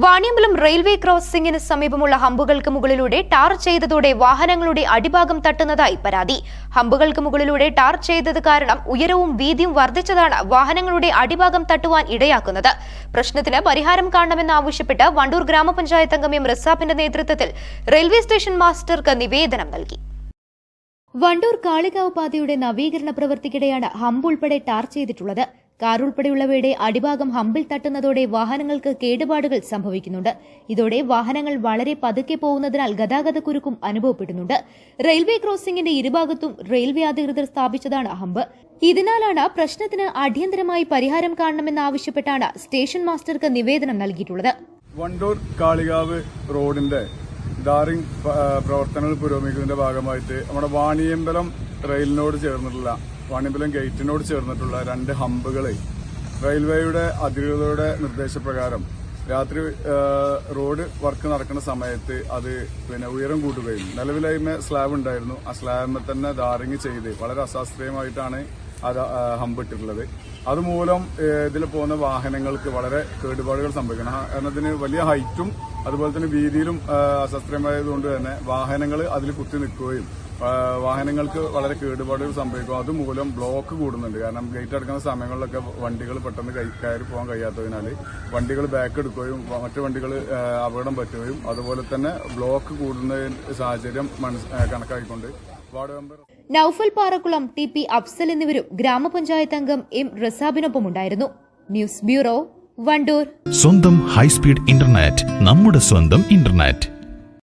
Vaniyambalam railway ക്രോസിംഗിന് സമീപമുള്ള ഹമ്പുകൾക്ക് മുകളിലൂടെ ടാർ ചെയ്തതോടെ വാഹനങ്ങളുടെ അടിഭാഗം തട്ടുന്നതായി പരാതി. ഹമ്പുകൾക്ക് മുകളിലൂടെ ടാർ ചെയ്തത് കാരണം ഉയരവും വീതിയും വർദ്ധിച്ചതാണ് വാഹനങ്ങളുടെ അടിഭാഗം തട്ടുവാൻ ഇടയാക്കുന്നത്. പ്രശ്നത്തിന് പരിഹാരം കാണണമെന്നാവശ്യപ്പെട്ട് വണ്ടൂർ ഗ്രാമപഞ്ചായത്ത് അംഗം എം റസാബിന്റെ നേതൃത്വത്തിൽ റെയിൽവേ സ്റ്റേഷൻ മാസ്റ്റർക്ക് നിവേദനം നൽകി. വണ്ടൂർ കാളികാവ് പാതയുടെ നവീകരണ പ്രവൃത്തിക്കിടെയാണ് ഹമ്പ് ഉൾപ്പെടെ ടാർ ചെയ്തിട്ടുള്ളത്. കാർ ഉൾപ്പെടെയുള്ളവയുടെ അടിഭാഗം ഹമ്പിൽ തട്ടുന്നതോടെ വാഹനങ്ങൾക്ക് കേടുപാടുകൾ സംഭവിക്കുന്നുണ്ട്. ഇതോടെ വാഹനങ്ങൾ വളരെ പതുക്കെ പോകുന്നതിനാൽ ഗതാഗതക്കുരുക്കും അനുഭവപ്പെടുന്നുണ്ട്. റെയിൽവേ ക്രോസിംഗിന്റെ ഇരുഭാഗത്തും റെയിൽവേ അധികൃതർ സ്ഥാപിച്ചതാണ് ഹമ്പ്. ഇതിനാലാണ് പ്രശ്നത്തിന് അടിയന്തരമായി പരിഹാരം കാണണമെന്നാവശ്യപ്പെട്ടാണ് സ്റ്റേഷൻ മാസ്റ്റർക്ക് നിവേദനം നൽകിയിട്ടുള്ളത്. വണ്ടൂർ കാളികാവ് റോഡിന്റെ ഡാറിംഗ് പ- പ്രവർത്തനങ്ങൾ പുരോഗമിക്കുന്നതിന്റെ ഭാഗമായിട്ട് നമ്മുടെ വാണിയമ്പലം റെയിലിനോട് ചേർന്നിട്ടുള്ള വാണിയമ്പലം ഗേറ്റിനോട് ചേർന്നിട്ടുള്ള രണ്ട് ഹമ്പുകൾ റെയിൽവേയുടെ അധികൃതരുടെ നിർദ്ദേശപ്രകാരം രാത്രി റോഡ് വർക്ക് നടക്കുന്ന സമയത്ത് അത് പിന്നെ ഉയരം കൂട്ടുകയും നിലവിലായ്മ സ്ലാബ് ഉണ്ടായിരുന്നു. ആ സ്ലാബിൽ തന്നെ ധാരിങ് ചെയ്ത് വളരെ അശാസ്ത്രീയമായിട്ടാണ് അത് ഹമ്പിട്ടിട്ടുള്ളത് അതുമൂലം ഇതിൽ പോകുന്ന വാഹനങ്ങൾക്ക് വളരെ കേടുപാടുകൾ സംഭവിക്കണം. എന്നതിന് വലിയ ഹൈറ്റും അതുപോലെ തന്നെ വീതിയിലും അശാസ്ത്രീയമായതുകൊണ്ട് തന്നെ വാഹനങ്ങൾ അതിൽ കുത്തി നിൽക്കുകയും വാഹനങ്ങൾക്ക് വളരെ കേടുപാടുകൾ സംഭവിക്കും. അതുമൂലം ബ്ലോക്ക് കൂടുന്നുണ്ട്. കാരണം ഗേറ്റ് അടക്കുന്ന സമയങ്ങളിലൊക്കെ വണ്ടികൾ പെട്ടെന്ന് കൈ- കയറി പോകാൻ കഴിയാത്തതിനാൽ വണ്ടികൾ ബാക്ക് എടുക്കുകയും മറ്റ് വണ്ടികൾ അപകടം പറ്റുകയും അതുപോലെ തന്നെ ബ്ലോക്ക് കൂടുന്ന സാഹചര്യം കണക്കാക്കിക്കൊണ്ട് ward member Noufal Parakkulam T P Afsal എന്നിവരും ഗ്രാമപഞ്ചായത്ത് അംഗം എം റസാബിനൊപ്പം ഉണ്ടായിരുന്നു. News bureau Wandoor. സ്വന്തം ഹൈസ്പീഡ് ഇന്റർനെറ്റ് നമ്മുടെ സ്വന്തം ഇന്റർനെറ്റ്